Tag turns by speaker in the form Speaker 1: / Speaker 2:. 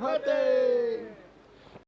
Speaker 1: happy.